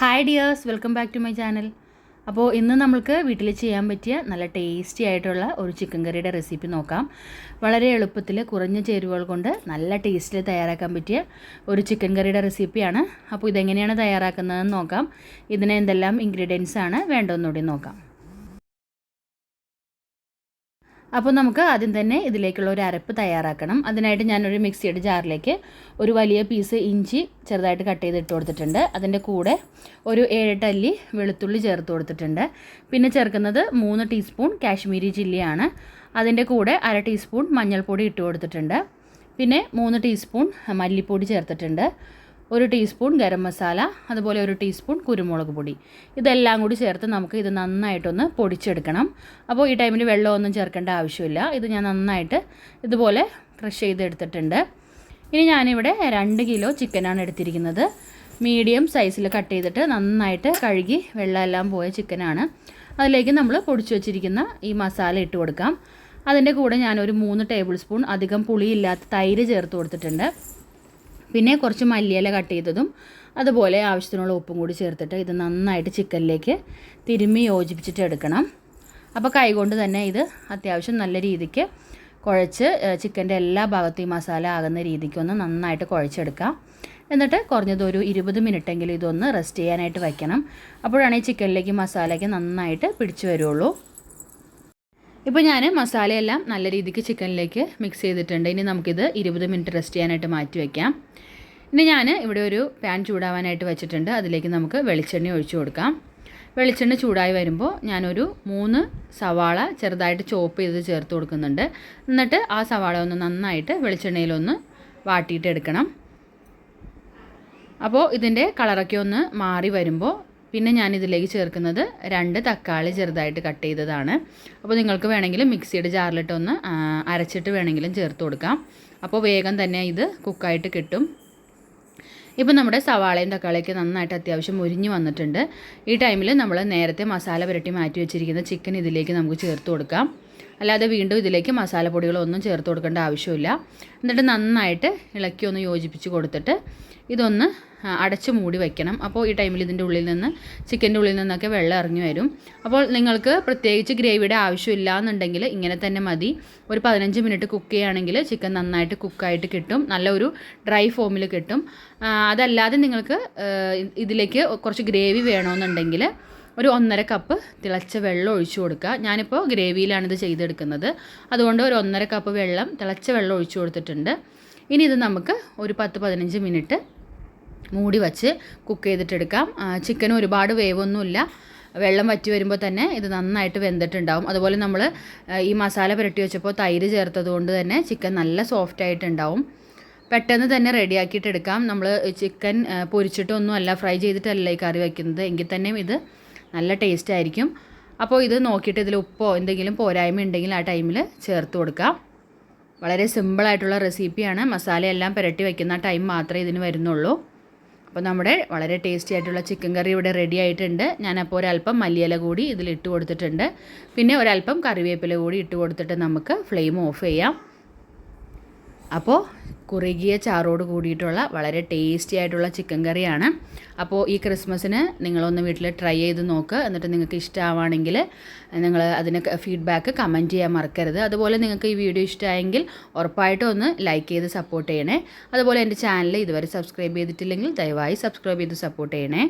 Hi dears welcome back to my channel അപ്പോൾ ഇന്ന് നമ്മൾക്ക് വീട്ടിൽ ചെയ്യാൻ പറ്റിയ നല്ല ടേസ്റ്റി ആയിട്ടുള്ള ഒരു ചിക്കൻ കറിയുടെ റെസിപ്പി നോക്കാം. വളരെ എളുപ്പത്തിൽ കുറഞ്ഞ ചേരുവകൾ കൊണ്ട് നല്ല ടേസ്റ്റിൽ തയ്യാറാക്കാൻ പറ്റിയ ഒരു ചിക്കൻ കറിയുടെ റെസിപ്പിയാണ് അപ്പോൾ ഇതെങ്ങനെയാണ് തയ്യാറാക്കുന്നതെന്ന് നോക്കാം. ഇതിന് എന്തെല്ലാം ഇൻഗ്രീഡിയൻസ് ആണ് വേണ്ടതെന്നുകൂടി നോക്കാം. അപ്പോൾ നമുക്ക് ആദ്യം തന്നെ ഇതിലേക്കുള്ള ഒരു അരപ്പ് തയ്യാറാക്കണം. അതിനായിട്ട് ഞാനൊരു മിക്സിയുടെ ജാറിലേക്ക് ഒരു വലിയ പീസ് ഇഞ്ചി ചെറുതായിട്ട് കട്ട് ചെയ്ത് ഇട്ട് കൊടുത്തിട്ടുണ്ട്. അതിന്റെ കൂടെ ഒരു ഏഴെട്ട് അല്ലി വെളുത്തുള്ളി ചേർത്ത് കൊടുത്തിട്ടുണ്ട്. പിന്നെ ചേർക്കുന്നത് മൂന്ന് ടീസ്പൂൺ കാശ്മീരി ചില്ലിയാണ്. അതിന്റെ കൂടെ അര ടീസ്പൂൺ മഞ്ഞൾപ്പൊടി ഇട്ട് കൊടുത്തിട്ടുണ്ട്. പിന്നെ മൂന്ന് ടീസ്പൂൺ മല്ലിപ്പൊടി ചേർത്തിട്ടുണ്ട്. ഒരു ടീസ്പൂൺ ഗരം മസാല അതുപോലെ ഒരു ടീസ്പൂൺ കുരുമുളക് പൊടി. ഇതെല്ലാം കൂടി ചേർത്ത് നമുക്ക് ഇത് നന്നായിട്ടൊന്ന് പൊടിച്ചെടുക്കണം. അപ്പോൾ ഈ ടൈമിൽ വെള്ളമൊന്നും ചേർക്കേണ്ട ആവശ്യമില്ല. ഇത് ഞാൻ നന്നായിട്ട് ഇതുപോലെ ക്രഷ് ചെയ്തെടുത്തിട്ടുണ്ട്. ഇനി ഞാനിവിടെ രണ്ട് കിലോ ചിക്കനാണ് എടുത്തിരിക്കുന്നത്. മീഡിയം സൈസിൽ കട്ട് ചെയ്തിട്ട് നന്നായിട്ട് കഴുകി വെള്ളമെല്ലാം പോയ ചിക്കനാണ് അതിലേക്ക് നമ്മൾ പൊടിച്ചു വച്ചിരിക്കുന്ന ഈ മസാല ഇട്ട് കൊടുക്കാം. അതിന്റെ കൂടെ ഞാനൊരു മൂന്ന് ടേബിൾ സ്പൂൺ അധികം പുളിയില്ലാത്ത തൈര് ചേർത്ത് കൊടുത്തിട്ടുണ്ട്. പിന്നെ കുറച്ച് മല്ലിയില കട്ട് ചെയ്തതും അതുപോലെ ആവശ്യത്തിനുള്ള ഉപ്പും കൂടി ചേർത്തിട്ട് ഇത് നന്നായിട്ട് ചിക്കനിലേക്ക് തിരുമ്മി യോജിപ്പിച്ചിട്ട് എടുക്കണം. അപ്പോൾ കൈകൊണ്ട് തന്നെ ഇത് അത്യാവശ്യം നല്ല രീതിക്ക് കുഴച്ച് ചിക്കന്റെ എല്ലാ ഭാഗത്തും മസാല ആകുന്ന രീതിക്കൊന്ന് നന്നായിട്ട് കുഴച്ചെടുക്കാം എന്നിട്ട് കുറഞ്ഞത് ഒരു ഇരുപത് മിനിറ്റെങ്കിലും ഇതൊന്ന് റെസ്റ്റ് ചെയ്യാനായിട്ട് വയ്ക്കണം. അപ്പോഴാണ് ഈ ചിക്കനിലേക്ക് മസാലയ്ക്ക് നന്നായിട്ട് പിടിച്ചു വരുള്ളൂ. ഇപ്പോൾ ഞാൻ മസാലയെല്ലാം നല്ല രീതിക്ക് ചിക്കനിലേക്ക് മിക്സ് ചെയ്തിട്ടുണ്ട്. ഇനി നമുക്കിത് ഇരുപത് മിനിറ്റ് റെസ്റ്റ് ചെയ്യാനായിട്ട് മാറ്റി വയ്ക്കാം ഇനി ഞാൻ ഇവിടെ ഒരു പാൻ ചൂടാവാനായിട്ട് വെച്ചിട്ടുണ്ട്. അതിലേക്ക് നമുക്ക് വെളിച്ചെണ്ണ ഒഴിച്ചു കൊടുക്കാം. വെളിച്ചെണ്ണ ചൂടായി വരുമ്പോൾ ഞാനൊരു മൂന്ന് സവാള ചെറുതായിട്ട് ചോപ്പ് ചെയ്ത് ചേർത്ത് കൊടുക്കുന്നുണ്ട്. എന്നിട്ട് ആ സവാള ഒന്ന് നന്നായിട്ട് വെളിച്ചെണ്ണയിലൊന്ന് വാട്ടിയിട്ട് എടുക്കണം. അപ്പോൾ ഇതിന്റെ കളറൊക്കെ ഒന്ന് മാറി വരുമ്പോൾ പിന്നെ ഞാൻ ഇതിലേക്ക് ചേർക്കുന്നത് രണ്ട് തക്കാളി ചെറുതായിട്ട് കട്ട് ചെയ്തതാണ്. അപ്പോൾ നിങ്ങൾക്ക് വേണമെങ്കിൽ മിക്സിയുടെ ജാറിലിട്ടൊന്ന് അരച്ചിട്ട് വേണമെങ്കിലും ചേർത്ത് കൊടുക്കാം. അപ്പോൾ വേഗം തന്നെ ഇത് കുക്കായിട്ട് കിട്ടും. ഇപ്പം നമ്മുടെ സവാളയും തക്കാളിയൊക്കെ നന്നായിട്ട് അത്യാവശ്യം മുരിഞ്ഞ് വന്നിട്ടുണ്ട്. ഈ ടൈമിൽ നമ്മൾ നേരത്തെ മസാല പുരട്ടി മാറ്റി വെച്ചിരിക്കുന്ന ചിക്കൻ ഇതിലേക്ക് നമുക്ക് ചേർത്ത് കൊടുക്കാം. അല്ലാതെ വീണ്ടും ഇതിലേക്ക് മസാലപ്പൊടികളൊന്നും ചേർത്ത് കൊടുക്കേണ്ട ആവശ്യമില്ല. എന്നിട്ട് നന്നായിട്ട് ഇളക്കി ഒന്ന് യോജിപ്പിച്ച് കൊടുത്തിട്ട് ഇതൊന്ന് അടച്ച് മൂടി വയ്ക്കണം അപ്പോൾ ഈ ടൈമിൽ ഇതിന്റെ ഉള്ളിൽ നിന്ന് ചിക്കന്റെ ഉള്ളിൽ നിന്നൊക്കെ വെള്ളം ഇറങ്ങി വരും. അപ്പോൾ നിങ്ങൾക്ക് പ്രത്യേകിച്ച് ഗ്രേവിയുടെ ആവശ്യമില്ല എന്നുണ്ടെങ്കിൽ ഇങ്ങനെ തന്നെ മതി. ഒരു പതിനഞ്ച് മിനിറ്റ് കുക്ക് ചെയ്യുകയാണെങ്കിൽ ചിക്കൻ നന്നായിട്ട് കുക്കായിട്ട് കിട്ടും. നല്ലൊരു ഡ്രൈ ഫോമിൽ കിട്ടും. അതല്ലാതെ നിങ്ങൾക്ക് ഇതിലേക്ക് കുറച്ച് ഗ്രേവി വേണമെന്നുണ്ടെങ്കിൽ ഒരു ഒന്നര കപ്പ് തിളച്ച വെള്ളം ഒഴിച്ചു കൊടുക്കുക. ഞാനിപ്പോൾ ഗ്രേവിയിലാണ് ഇത് ചെയ്തെടുക്കുന്നത്. അതുകൊണ്ട് ഒരു ഒന്നര കപ്പ് വെള്ളം തിളച്ച വെള്ളം ഒഴിച്ചു കൊടുത്തിട്ടുണ്ട്. ഇനി ഇത് നമുക്ക് ഒരു പത്ത് പതിനഞ്ച് മിനിറ്റ് മൂടി വച്ച് കുക്ക് ചെയ്തിട്ടെടുക്കാം. ചിക്കൻ ഒരുപാട് വേവൊന്നുമില്ല. വെള്ളം വറ്റി വരുമ്പോൾ തന്നെ ഇത് നന്നായിട്ട് വെന്തിട്ടുണ്ടാവും. അതുപോലെ നമ്മൾ ഈ മസാല പുരട്ടി വെച്ചപ്പോൾ തൈര് ചേർത്തത് കൊണ്ട് തന്നെ ചിക്കൻ നല്ല സോഫ്റ്റ് ആയിട്ടുണ്ടാവും. പെട്ടെന്ന് തന്നെ റെഡിയാക്കിയിട്ടെടുക്കാം നമ്മൾ ചിക്കൻ പൊരിച്ചിട്ടൊന്നും അല്ല ഫ്രൈ ചെയ്തിട്ടല്ല ഈ കറി വയ്ക്കുന്നത് എങ്കിൽ തന്നെയും ഇത് നല്ല ടേസ്റ്റ് ആയിരിക്കും. അപ്പോൾ ഇത് നോക്കിയിട്ട് ഇതിൽ ഉപ്പോ എന്തെങ്കിലും പോരായ്മ ഉണ്ടെങ്കിൽ ആ ടൈമിൽ ചേർത്ത് കൊടുക്കാം. വളരെ സിമ്പിളായിട്ടുള്ള റെസിപ്പിയാണ് മസാലയെല്ലാം പുരട്ടി വയ്ക്കുന്ന ടൈം മാത്രമേ ഇതിന് വരുന്നുള്ളൂ. അപ്പോൾ നമ്മുടെ വളരെ ടേസ്റ്റി ആയിട്ടുള്ള ചിക്കൻ കറി ഇവിടെ റെഡി ആയിട്ടുണ്ട്. ഞാനപ്പോൾ ഒരല്പം മല്ലിയില കൂടി ഇതിൽ ഇട്ട് കൊടുത്തിട്ടുണ്ട്. പിന്നെ ഒരല്പം കറിവേപ്പില കൂടി ഇട്ട് കൊടുത്തിട്ട് നമുക്ക് ഫ്ലെയിം ഓഫ് ചെയ്യാം. അപ്പോൾ കുറുകിയ ചാറോട് കൂടിയിട്ടുള്ള വളരെ ടേസ്റ്റി ആയിട്ടുള്ള ചിക്കൻ കറിയാണ്. അപ്പോൾ ഈ ക്രിസ്മസിന് നിങ്ങളൊന്ന് വീട്ടിൽ ട്രൈ ചെയ്ത് നോക്ക്. എന്നിട്ട് നിങ്ങൾക്ക് ഇഷ്ടമാണെങ്കിൽ നിങ്ങൾ അതിന് ഫീഡ്ബാക്ക് കമന്റ് ചെയ്യാൻ മറക്കരുത്. അതുപോലെ നിങ്ങൾക്ക് ഈ വീഡിയോ ഇഷ്ടമായെങ്കിൽ ഉറപ്പായിട്ടും ഒന്ന് ലൈക്ക് ചെയ്ത് സപ്പോർട്ട് ചെയ്യണേ. അതുപോലെ എന്റെ ചാനൽ ഇതുവരെ സബ്സ്ക്രൈബ് ചെയ്തിട്ടില്ലെങ്കിൽ ദയവായി സബ്സ്ക്രൈബ് ചെയ്ത് സപ്പോർട്ട് ചെയ്യണേ.